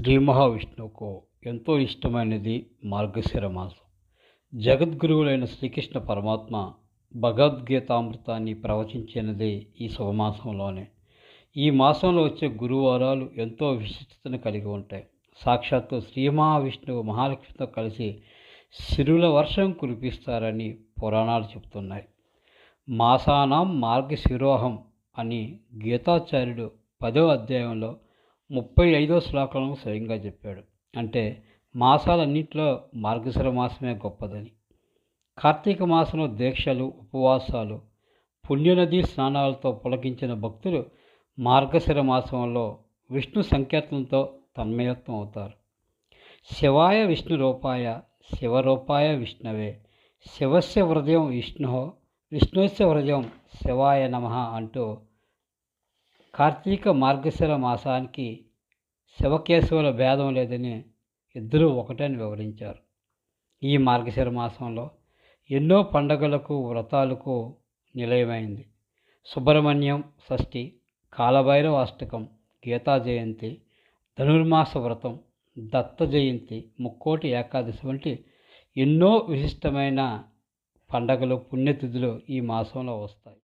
శ్రీ మహావిష్ణువుకు ఎంతో ఇష్టమైనది మార్గశిర మాసం జగద్గురువులైన శ్రీకృష్ణ పరమాత్మ భగవద్గీతామృతాన్ని ప్రవచించినది ఈ శుభమాసంలోనే. ఈ మాసంలో వచ్చే గురువారాలు ఎంతో విశిష్టతను కలిగి ఉంటాయి. సాక్షాత్తు శ్రీ మహావిష్ణువు మహాలక్ష్మితో కలిసి సిరుల వర్షం కురిపిస్తారని పురాణాలు చెబుతున్నాయి. మాసానాం మార్గశిరోహం అని గీతాచార్యుడు పదో అధ్యాయంలో ముప్పై ఐదో శ్లోకంలో స్వయంగా చెప్పాడు. అంటే మాసాలన్నింటిలో మార్గశిర మాసమే గొప్పదని. కార్తీక మాసంలో దీక్షలు ఉపవాసాలు పుణ్యనది స్నానాలతో పులకించిన భక్తులు మార్గశిర మాసంలో విష్ణు సంకేతంతో తన్మయత్వం అవుతారు. శివాయ విష్ణు రూపాయ శివరూపాయ విష్ణవే శివస్య హృదయం విష్ణు విష్ణుస్య హృదయం శివాయ నమ అంటూ కార్తీక మార్గశిర మాసానికి శివకేశవుల భేదం లేదని ఇద్దరూ ఒకటని వివరించారు. ఈ మార్గశిర మాసంలో ఎన్నో పండగలకు వ్రతాలకు నిలయమైంది. సుబ్రహ్మణ్యం షష్ఠి కాలభైరవ అష్టకం గీతా జయంతి ధనుర్మాస వ్రతం దత్త జయంతి ముక్కోటి ఏకాదశి వంటి ఎన్నో విశిష్టమైన పండగలు పుణ్యతిథులు ఈ మాసంలో వస్తాయి.